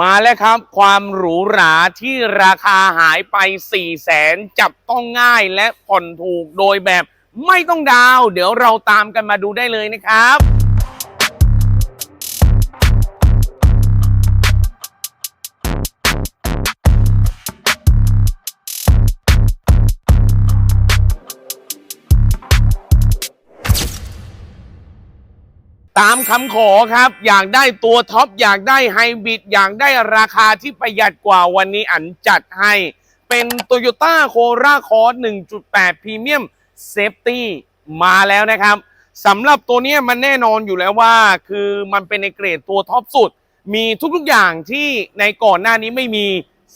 มาแล้วครับความหรูหราที่ราคาหายไป 4 0 0แสนจับต้องง่ายและผ่อนถูกโดยแบบไม่ต้องดาว เดี๋ยวเราตามกันมาดูได้เลยนะครับ ตามคำขอครับ อยากได้ตัวท็อป อยากได้ไฮบริดอยากได้ราคาที่ประหยัดกว่าวันนี้อันจัดให้ เป็น Toyota Corolla Cross 1.8 Premium Safety มาแล้วนะครับสำหรับตัวนี้มันแน่นอนอยู่แล้วว่า คือมันเป็นในเกรดตัวท็อปสุด มีทุกๆอย่างที่ในก่อนหน้านี้ไม่มี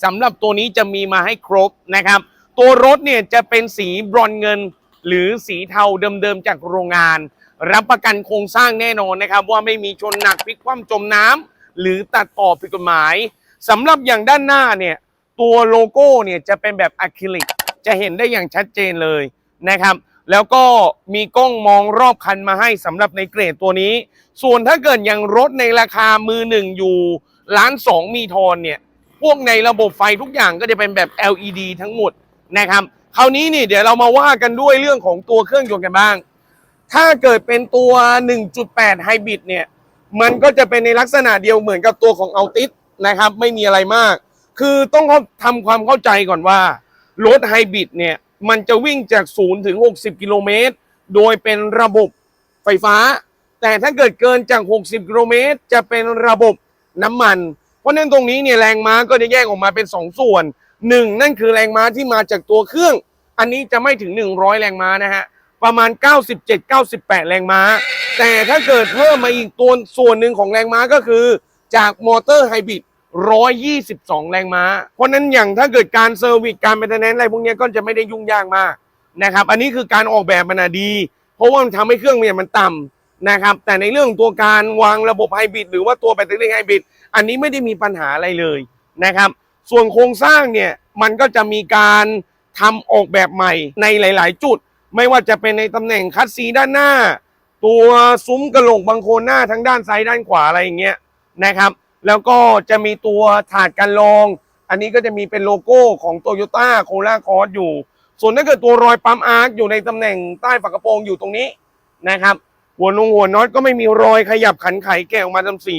สำหรับตัวนี้จะมีมาให้ครบนะครับ ตัวรถเนี่ยจะเป็นสีบรอนเงิน หรือสีเทาเดิมๆจากโรงงาน รับประกันโครงสร้างแน่นอนนะครับ ว่าไม่มีชนหนักพลิกคว่ำจมน้ำหรือตัดต่อผิดกฎหมายสำหรับอย่างด้านหน้าเนี่ยตัวโลโก้เนี่ยจะเป็นแบบอะคริลิกจะเห็นได้อย่างชัดเจนเลยนะครับ แล้วก็มีกล้องมองรอบคันมาให้สำหรับในเกรดตัวนี้ ส่วนถ้าเกิดอย่างรถในราคามือหนึ่งอยู่ล้านสองมีทอนเนี่ยพวกในระบบไฟทุกอย่างก็จะเป็นแบบ LED ทั้งหมดนะครับคราวนี้นี่เดี๋ยวเรามาว่ากันด้วยเรื่องของตัวเครื่องยนต์กันบ้าง ถ้าเกิดเป็นตัว 1.8 ไฮบริดเนี่ย มันก็จะเป็นในลักษณะเดียวเหมือนกับตัวของเอาติสนะครับ ไม่มีอะไรมาก คือต้องเขาทำความเข้าใจก่อนว่า รถไฮบริดเนี่ย มันจะวิ่งจาก 0 ถึง 60 กิโลเมตร โดยเป็นระบบไฟฟ้า แต่ถ้าเกิดเกินจาก 60 กิโลเมตร จะเป็นระบบน้ำมัน เพราะฉะนั้นตรงนี้เนี่ยแรงม้าก็จะแยกออกมาเป็น 2 ส่วน 1 นั่นคือแรงม้าที่มาจากตัวเครื่อง อันนี้จะไม่ถึง 100 แรงม้านะฮะ ประมาณ 97-98 แรงม้า แต่ถ้าเกิดเพิ่มมาอีกตัวส่วนหนึ่งของแรงม้าก็คือ จากมอเตอร์ไฮบริด122 แรงม้า เพราะนั้นอย่างถ้าเกิดการเซอร์วิสการเป็นแนนอะไรพวกนี้ก็จะไม่ได้ยุ่งยากมากนะครับ อันนี้คือการออกแบบมันดี เพราะว่ามันทำให้เครื่องเนี่ยมันต่ำนะครับ แต่ในเรื่องตัวการวางระบบไฮบริดหรือว่าตัวแบตเตอรี่ไฮบริดอันนี้ไม่ได้มีปัญหาอะไรเลยนะครับ ส่วนโครงสร้างเนี่ยมันก็จะมีการทำออกแบบใหม่ในหลาย ๆ จุด ไม่ว่าจะเป็นในตำแหน่งคัดซีด้านหน้า ตัวซุ้มกระโหลกบังโคนหน้าทั้งด้านซ้ายด้านขวาอะไรอย่างเงี้ยนะครับ แล้วก็จะมีตัวถาดกันรอง อันนี้ก็จะมีเป็นโลโก้ของ t o y ยต้าโคล่าคอร์สอยู่ ส่วนถ้าเกิดตัวรอยปั๊มอาร์คอยู่ในตำแหน่งใต้ฝากระโปรงอยู่ตรงนี้นะครับ หัวนงหัวน็อตก็ไม่มีรอยขยับขันไขแกะออกมาทำสี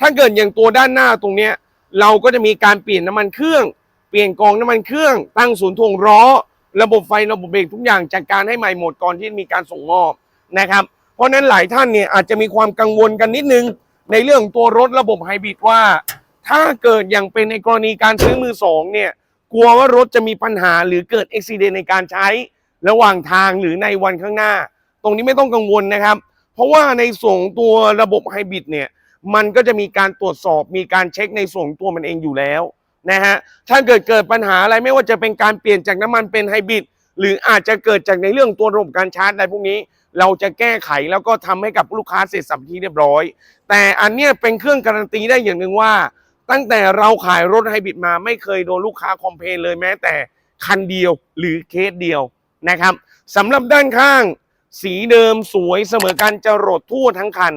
ถ้าเกิดอย่างตัวด้านหน้าตรงเนี้ยเราก็จะมีการเปลี่ยนน้ำมันเครื่อง เปลี่ยนกองน้ำมันเครื่อง ตั้งศูนย์ถ่วงล้อ ระบบไฟระบบเบรกทุกอย่างจัดการให้ใหม่หมดก่อนที่มีการส่งมอบนะครับ เพราะฉะนั้นหลายท่านเนี่ยอาจจะมีความกังวลกันนิดนึง ในเรื่องตัวรถระบบไฮบริดว่า ถ้าเกิดอย่างเป็นในกรณีการซื้อมือสองเนี่ยกลัวว่ารถจะมีปัญหาหรือเกิดอุบิเหตุในการใช้ระหว่างทางหรือในวันข้างหน้า ตรงนี้ไม่ต้องกังวลนะครับ เพราะว่าในส่วนของตัวระบบไฮบริดเนี่ยมันก็จะมีการตรวจสอบมีการเช็คในส่วนของตัวมันเองอยู่แล้ว นะฮะถ้าเกิดเกิดปัญหาอะไรไม่ว่าจะเป็นการเปลี่ยนจากน้ำมันเป็นไฮบริดหรืออาจจะเกิดจากในเรื่องตัวระบบการชาร์จอะไรพวกนี้ เราจะแก้ไขแล้วก็ทำให้กับลูกค้าเสร็จสับที่เรียบร้อย แต่อันเนี้ยเป็นเครื่องการันตีได้อย่างหนึ่งว่า ตั้งแต่เราขายรถไฮบริดมาไม่เคยโดนลูกค้าคอมเพลนเลยแม้แต่คันเดียวหรือเคสเดียวนะครับสำหรับด้านข้างสีเดิมสวยเสมอกันจะรดทั่วทั้งคัน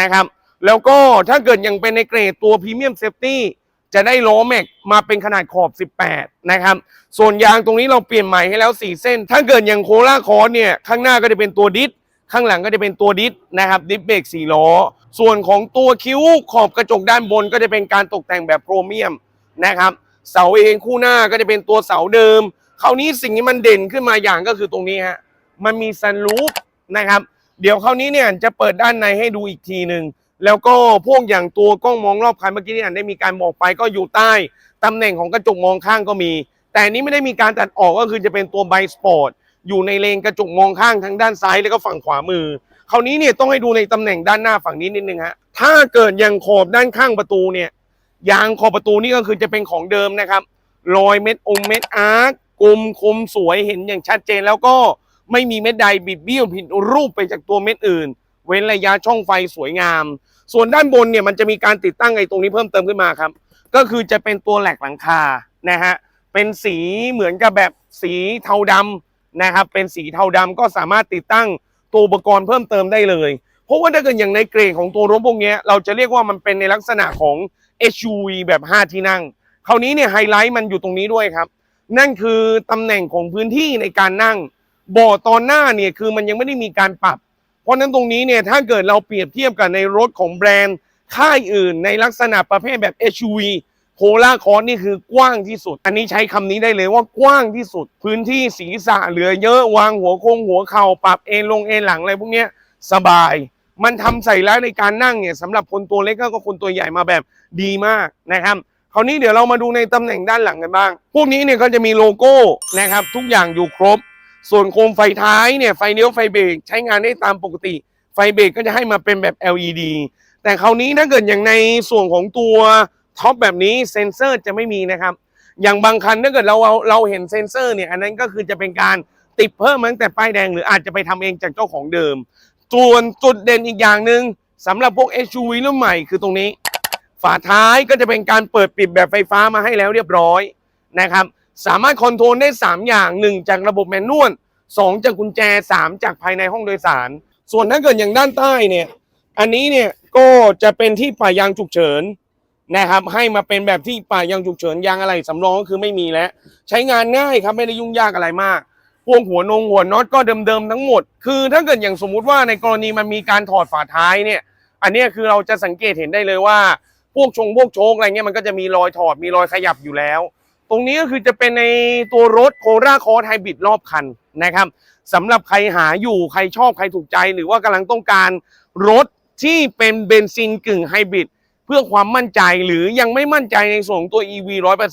นะครับ แล้วก็ถ้าเกิดยังเป็นในเกรดตัวพรีเมียมเซฟตี้ จะได้ล้อแม็กมาเป็นขนาดขอบ 18 นะครับ ส่วนยางตรงนี้เราเปลี่ยนใหม่ให้แล้ว 4 เส้น ถ้าเกิดอย่างโคล่าคอร์เนี่ย ข้างหน้าก็จะเป็นตัวดิส ข้างหลังก็จะเป็นตัวดิสนะครับ ดิสเบรก4ล้อ ส่วนของตัวคิ้วขอบกระจกด้านบนก็จะเป็นการตกแต่งแบบโครเมียมนะครับ เสาเองคู่หน้าก็จะเป็นตัวเสาเดิม คราวนี้สิ่งที่มันเด่นขึ้นมาอย่างก็คือตรงนี้ฮะ มันมีซันรูฟนะครับ เดี๋ยวคราวนี้เนี่ยจะเปิดด้านในให้ดูอีกทีหนึ่ง แล้วก็พวกอย่างตัวกล้องมองรอบคันเมื่อกี้ที่อ่านได้มีการบอกไปก็อยู่ใต้ตำแหน่งของกระจกมองข้างก็มี แต่นี้ไม่ได้มีการตัดออกก็คือจะเป็นตัวไบสปอร์ตอยู่ในเลนกระจกมองข้างทั้งด้านซ้ายแล้วก็ฝั่งขวามือ คราวนี้เนี่ยต้องให้ดูในตำแหน่งด้านหน้าฝั่งนี้นิดนึงฮะถ้าเกิดยังขอบด้านข้างประตูเนี่ยยางขอบประตูนี่ก็คือจะเป็นของเดิมนะครับรอยเม็ดองเม็ดอาร์คกลมคมสวยเห็นอย่างชัดเจนแล้วก็ไม่มีเม็ดใดบิดเบี้ยวผิดรูปไปจากตัวเม็ดอื่น เว้นระยะช่องไฟสวยงาม ส่วนด้านบนเนี่ยมันจะมีการติดตั้งไอ้ตรงนี้เพิ่มเติมขึ้นมาครับ ก็คือจะเป็นตัวแหลกหลังคานะฮะเป็นสีเหมือนกับแบบสีเทาดำนะครับ เป็นสีเทาดำก็สามารถติดตั้งตัวอุปกรณ์เพิ่มเติมได้เลย เพราะว่าถ้าเกิดอย่างในเกรดของตัวรถพวกนี้เราจะเรียกว่ามันเป็นในลักษณะของ SUV แบบ 5 ที่นั่ง คราวนี้เนี่ยไฮไลท์มันอยู่ตรงนี้ด้วยครับ นั่นคือตำแหน่งของพื้นที่ในการนั่งบาะตอนหน้าเนี่ยคือมันยังไม่ได้มีการปรับ ราะนั้นตรงนี้เนี่ยถ้าเกิดเราเปรียบเทียบกับในรถของแบรนด์ค่ายอื่น ในลักษณะประเภทแบบ SUV โคล่าคอร์นี่คือกว้างที่สุด อันนี้ใช้คำนี้ได้เลยว่ากว้างที่สุด พื้นที่ศีรษะเหลือเยอะวางหัวโคงหัวเข่าปรับเอนลงเอนหลังอะไรพวกเนี้ยสบาย มันทำใส่แล้วในการนั่งเนี่ยสำหรับคนตัวเล็กก็คนตัวใหญ่มาแบบดีมากนะครับคราวนี้เดี๋ยวเรามาดูในตำแหน่งด้านหลังกันบ้าง พวกนี้เนี่ยก็จะมีโลโก้นะครับทุกอย่างอยู่ครบ ส่วนโคมไฟท้ายเนี่ยไฟเลี้ยวไฟเบรกใช้งานได้ตามปกติ ไฟเบรกก็จะให้มาเป็นแบบ LED แต่คราวนี้ถ้าเกิดอย่างในส่วนของตัวท็อปแบบนี้เซ็นเซอร์จะไม่มีนะครับ อย่างบางคันถ้าเกิดเราเราเราเห็นเซ็นเซอร์เนี่ยอันนั้นก็คือจะเป็นการติดเพิ่มตั้งแต่ป้ายแดงหรืออาจจะไปทำเองจากเจ้าของเดิม ส่วนจุดเด่นอีกอย่างหนึ่งสำหรับพวก SUV รุ่นใหม่คือตรงนี้ ฝาท้ายก็จะเป็นการเปิดปิดแบบไฟฟ้ามาให้แล้วเรียบร้อยนะครับ สามารถคอนโทรลได้ 3 อย่าง 1 จากระบบแมนนวล2จากกุญแจ 3 จากภายในห้องโดยสาร ส่วนถ้าเกิดอย่างด้านใต้เนี่ย อันนี้เนี่ยก็จะเป็นที่ป่ายางฉุกเฉินนะครับ ให้มาเป็นแบบที่ป่ายางฉุกเฉินยางอะไรสำรองก็คือไม่มีแล้ว ใช้งานง่ายครับไม่ได้ยุ่งยากอะไรมากพวกหัวนงหัวน็อตก็เดิมๆทั้งหมด คือถ้าเกิดอย่างสมมุติว่าในกรณีมันมีการถอดฝาท้ายเนี่ย อันนี้คือเราจะสังเกตเห็นได้เลยว่า พวกชงพวกโชคอะไรเงี้ยมันก็จะมีรอยถอดมีรอยขยับอยู่แล้ว ตรงนี้ก็คือจะเป็นในตัวรถโคราคอร์ไฮบริดรอบคันนะครับสำหรับใครหาอยู่ใครชอบใครถูกใจหรือว่ากำลังต้องการรถที่เป็นเบนซินกึ่งไฮบริดเพื่อความมั่นใจหรือยังไม่มั่นใจในส่วนของตัว EV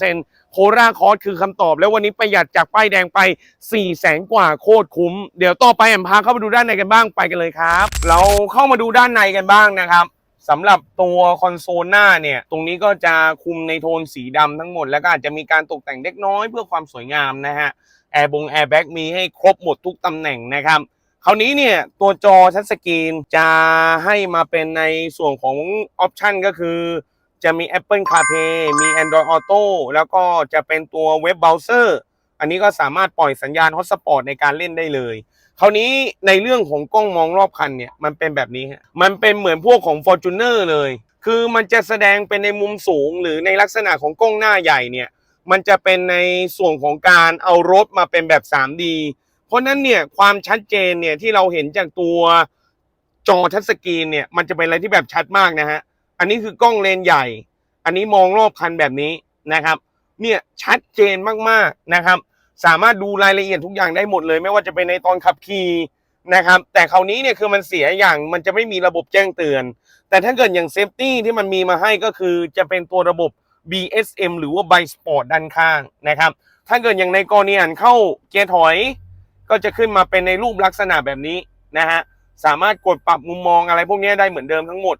100%โคราคอร์คือคำตอบ แล้ววันนี้ประหยัดจากป้ายแดงไป 4 0 0แสนกว่าโคตรคุ้ม เดี๋ยวต่อไปแอมพาเข้ามาดูด้านในกันบ้างไปกันเลยครับ เราเข้ามาดูด้านในกันบ้างนะครับ สำหรับตัวคอนโซลหน้าเนี่ย ตรงนี้ก็จะคุมในโทนสีดำทั้งหมด แล้วก็อาจจะมีการตกแต่งเล็กน้อยเพื่อความสวยงามนะฮะ แอร์บงแอร์แบ็กมีให้ครบหมดทุกตำแหน่งนะครับคราวนี้เนี่ยตัวจอทัชสกรีนจะให้มาเป็นในส่วนของออปชันก็คือ จะมี Apple CarPlay มี Android Auto แล้วก็จะเป็นตัวเว็บเบราว์เซอร์ อันนี้ก็สามารถปล่อยสัญญาณ Hotspot ในการเล่นได้เลยคราวนี้ในเรื่องของกล้องมองรอบคันเนี่ยมันเป็นแบบนี้ฮะมันเป็นเหมือนพวกของ Fortuner เลย คือมันจะแสดงเป็นในมุมสูง หรือในลักษณะของกล้องหน้าใหญ่เนี่ยมันจะเป็นในส่วนของการเอารถมาเป็นแบบ 3D เพราะนั้นเนี่ยความชัดเจนเนี่ยที่เราเห็นจากตัวจอทัชสกรีนเนี่ยมันจะเป็นอะไรที่แบบชัดมากนะฮะ อันนี้คือกล้องเลนส์ใหญ่ อันนี้มองรอบคันแบบนี้นะครับ เนี่ยชัดเจนมากๆนะครับ สามารถดูรายละเอียดทุกอย่างได้หมดเลย ไม่ว่าจะเป็นในตอนขับขี่นะครับ แต่คราวนี้เนี่ยคือมันเสียอย่างมันจะไม่มีระบบแจ้งเตือน แต่ถ้าเกิดอย่างเซฟตี้ที่มันมีมาให้ก็คือจะเป็นตัวระบบ BSM หรือว่า b i Sport ด้านข้างนะครับ ถ้าเกิดอย่างในกรณีอ่านเข้าเกียร์ถอยก็จะขึ้นมาเป็นในรูปลักษณะแบบนี้นะฮะ สามารถกดปรับมุมมองอะไรพวกนี้ได้เหมือนเดิมทั้งหมด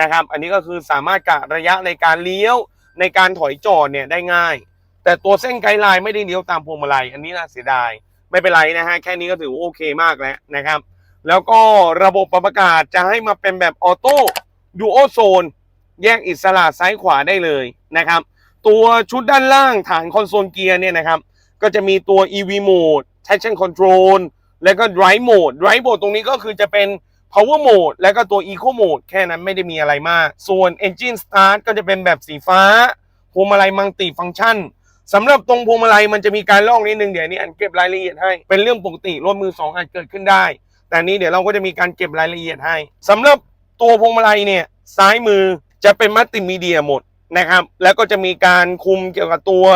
นะครับ อันนี้ก็คือสามารถกะระยะในการเลี้ยว ในการถอยจอดเนี่ยได้ง่าย แต่ตัวเส้นไกด์ไลน์ไม่ได้เลี้ยวตามพวงมาลัย อันนี้น่าเสียดาย ไม่เป็นไรนะฮะ แค่นี้ก็ถือโอเคมากแล้วนะครับ แล้วก็ระบบปรับอากาศจะให้มาเป็นแบบออโต้ดูโอโซนแยกอิสระซ้ายขวาได้เลยนะครับ ตัวชุดด้านล่างฐานคอนโซลเกียร์เนี่ยนะครับ ก็จะมีตัว EV Mode Traction Control แล้วก็ Drive Mode Drive Mode ตรงนี้ก็คือจะเป็น Power Mode แล้วก็ตัว Eco Mode แค่นั้นไม่ได้มีอะไรมาก ส่วน Engine Start ก็จะเป็นแบบสีฟ้าพวงมาลัยมัลติฟังก์ชันสำหรับตรงพวงมาลัยมันจะมีการลอกนิดนึงเดี๋ยวนี้อันเก็บรายละเอียดให้ เป็นเรื่องปกติรถมือสองอาจเกิดขึ้นได้ แต่นนี้เดี๋ยวเราก็จะมีการเก็บรายละเอียดให้สำหรับตัวพวงมาลัยเนี่ยซ้ายมือจะเป็นมัลติมีเดียหมดนะครับ แล้วก็จะมีการคุมเกี่ยวกับตัว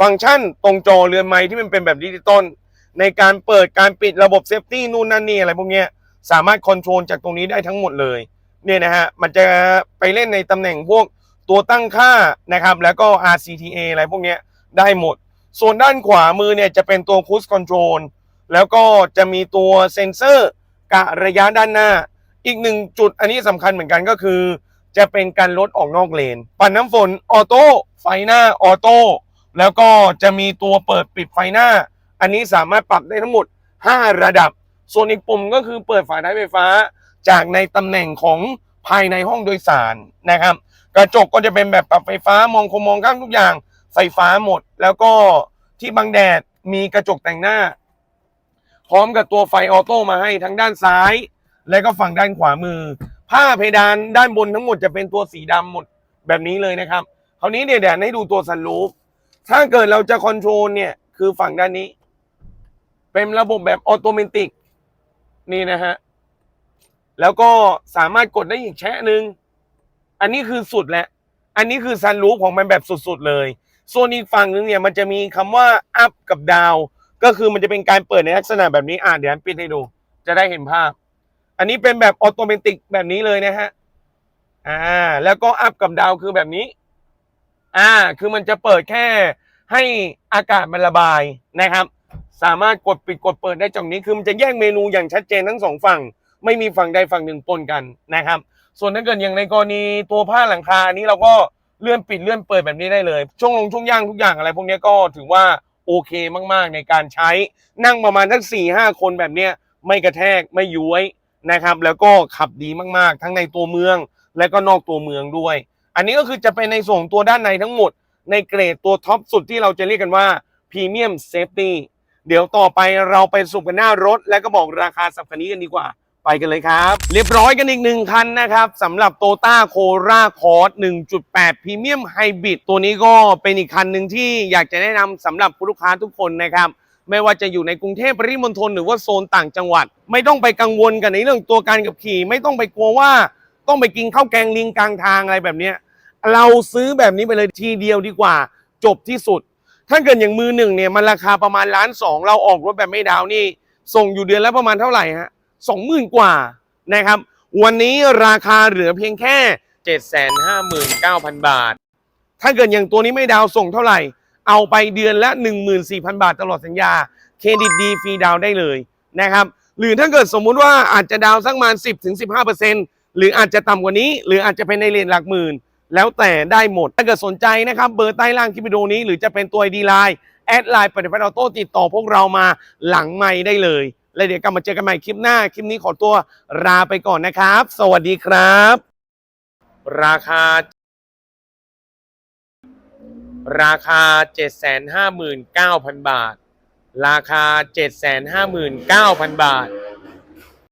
ฟังก์ชันตรงจอเรือนไม้ที่มันเป็นแบบดิจิตอลในการเปิดการปิดระบบเซฟตี้นู่นนั่นนี่อะไรพวกเนี้ย สามารถคอนโทรลจากตรงนี้ได้ทั้งหมดเลยเนี่ยนะฮะมันจะไปเล่นในตำแหน่งพวกตัวตั้งค่านะครับ แล้วก็ RCTA อะไรพวกนี้ได้หมด ส่วนด้านขวามือเนี่ยจะเป็นตัว Cruise Control แล้วก็จะมีตัวเซ็นเซอร์กะระยะด้านหน้า อีกหนึ่งจุดอันนี้สำคัญเหมือนกันก็คือ จะเป็นการลดออกนอกเลน ปัดน้ำฝนออโต้ไฟหน้าออโต้แล้วก็จะมีตัวเปิดปิดไฟหน้า อันนี้สามารถปรับได้ทั้งหมด 5 ระดับ ส่วนอีกปุ่มก็คือเปิดฝาท้ายไฟฟ้าจากในตำแหน่งของภายในห้องโดยสารนะครับ กระจกก็จะเป็นแบบปรับไฟฟ้ามองคมมองข้างทุกอย่างไฟฟ้าหมด แล้วก็ที่บังแดดมีกระจกแต่งหน้า พร้อมกับตัวไฟออโต้มาให้ทั้งด้านซ้าย และก็ฝั่งด้านขวามือ ผ้าเพดานด้านบนทั้งหมดจะเป็นตัวสีดำหมดแบบนี้เลยนะครับคราวนี้เนี่ยเดี๋ยวให้ดูตัวซันรูฟถ้าเกิดเราจะคอนโทรลเนี่ยคือฝั่งด้านนี้ เป็นระบบแบบออโตเมติก นี่นะฮะ แล้วก็สามารถกดได้อีกแชะหนึ่ง อันนี้คือสุดแหล้วอันนี้คือซันรูฟของมันแบบสุดๆเลย ส่วนอีกฝั่งหนึ่งเนี่ยมันจะมีคำว่า up กับ down ก็คือมันจะเป็นการเปิดในลักษณะแบบนี้อ่าเดี๋ยวปิดให้ดู จะได้เห็นภาพ อันนี้เป็นแบบออโตเมติกแบบนี้เลยนะฮะอ่าแล้วก็ up กับ down คือแบบนี้ อ่า คือมันจะเปิดแค่ให้อากาศมันระบายนะครับ สามารถกดปิดกดเปิดได้จากนี้คือมันจะแยกเมนูอย่างชัดเจนทั้งสองฝั่ง ไม่มีฝั่งใดฝั่งหนึ่งปนกันนะครับ ส่วนถ้าเกิดอย่างในกรณีตัวผ้าหลังคาอันนี้เราก็เลื่อนปิดเลื่อนเปิดแบบนี้ได้เลย ช่วงลงช่วงย่างทุกอย่างอะไรพวกนี้ก็ถือว่าโอเคมากๆ ในการใช้นั่งประมาณทั้งสี่ห้าคนแบบเนี้ยไม่กระแทกไม่ย้วยนะครับ แล้วก็ขับดีมากๆ ทั้งในตัวเมืองและก็นอกตัวเมืองด้วย อันนี้ก็คือจะเป็นในส่วนของตัวด้านในทั้งหมด ในเกรดตัวท็อปสุดที่เราจะเรียกกันว่าพรีเมียมเซฟตี้ เดี๋ยวต่อไปเราไปสุกกันหน้ารถ และก็บอกราคาสับคันนี้กันดีกว่า ไปกันเลยครับ เรียบร้อยกันอีกหนึ่งคันนะครับสำหรับโตต้าโคราคอร์ส1.8พรีเมียมไฮบริดตัวนี้ก็เป็นอีกคันหนึ่งที่อยากจะแนะนำสำหรับผู้ลูกค้าทุกคนนะครับไม่ว่าจะอยู่ในกรุงเทพปริมณฑลหรือว่าโซนต่างจังหวัด ไม่ต้องไปกังวลกันในเรื่องตัวการขับขี่ ไม่ต้องไปกลัวว่าต้องไปกินข้าวแกงลิงกลางทางอะไรแบบนี้เราซื้อแบบนี้ไปเลยทีเดียวดีกว่า จบที่สุด ถ้าเกิดอย่างมือหนึ่งเนี่ยมันราคาประมาณล้านสองเราออกรถแบบไม่ดาวนี่ ส่งอยู่เดือนละประมาณเท่าไหร่ฮะสองหมื่นกว่านะครับ วันนี้ราคาเหลือเพียงแค่เจ็ดแสนห้าหมื่นเก้าพันบาท ถ้าเกิดอย่างตัวนี้ไม่ดาวส่งเท่าไหร่ เอาไปเดือนละ14,000บาทตลอดสัญญา เครดิตดีฟรีดาวได้เลยนะครับ หรือถ้าเกิดสมมุติว่าอาจจะดาวสักประมาณ10-15%หรืออาจจะต่ำกว่านี้ หรืออาจจะเป็นในเรทหลักหมื่น แล้วแต่ได้หมด ถ้าเกิดสนใจนะครับเบอร์ใต้ล่างคลิปวิดีโอนี้หรือจะเป็นตัว ID ไลน์แอดไลน์ปฏิพัฒน์ออโต้ติดต่อพวกเรามาหลังไม่ได้เลย แล้วเดี๋ยวกลับมาเจอกันใหม่คลิปหน้า คลิปนี้ขอตัวลาไปก่อนนะครับ สวัสดีครับ ราคา ราคา 759,000 บาท ราคา 759,000 บาท